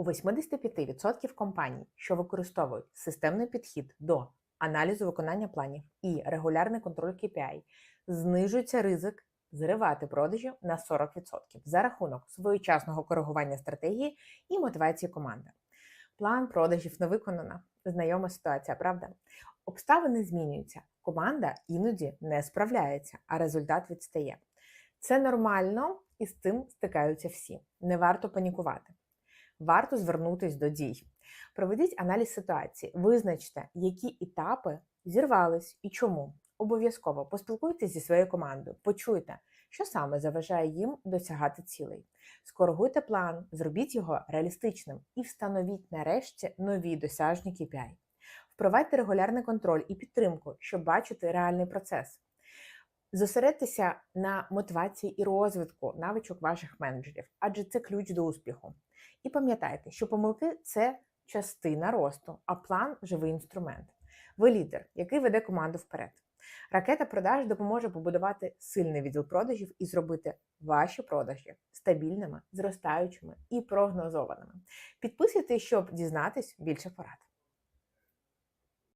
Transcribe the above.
У 85% компаній, що використовують системний підхід до аналізу виконання планів і регулярний контроль KPI, знижується ризик зривати продажі на 40% за рахунок своєчасного коригування стратегії і мотивації команди. План продажів не виконано. Знайома ситуація, правда? Обставини змінюються. Команда іноді не справляється, а результат відстає. Це нормально і з цим стикаються всі. Не варто панікувати. Варто звернутись до дій. Проведіть аналіз ситуації, визначте, які етапи зірвались і чому. Обов'язково поспілкуйтесь зі своєю командою, почуйте, що саме заважає їм досягати цілей. Скоригуйте план, зробіть його реалістичним і встановіть нарешті нові досяжні KPI. Впровадьте регулярний контроль і підтримку, щоб бачити реальний процес. Зосередьтеся на мотивації і розвитку навичок ваших менеджерів, адже це ключ до успіху. І пам'ятайте, що помилки це частина росту, а план живий інструмент. Ви лідер, який веде команду вперед. Ракета продаж допоможе побудувати сильний відділ продажів і зробити ваші продажі стабільними, зростаючими і прогнозованими. Підписуйтесь, щоб дізнатись більше порад.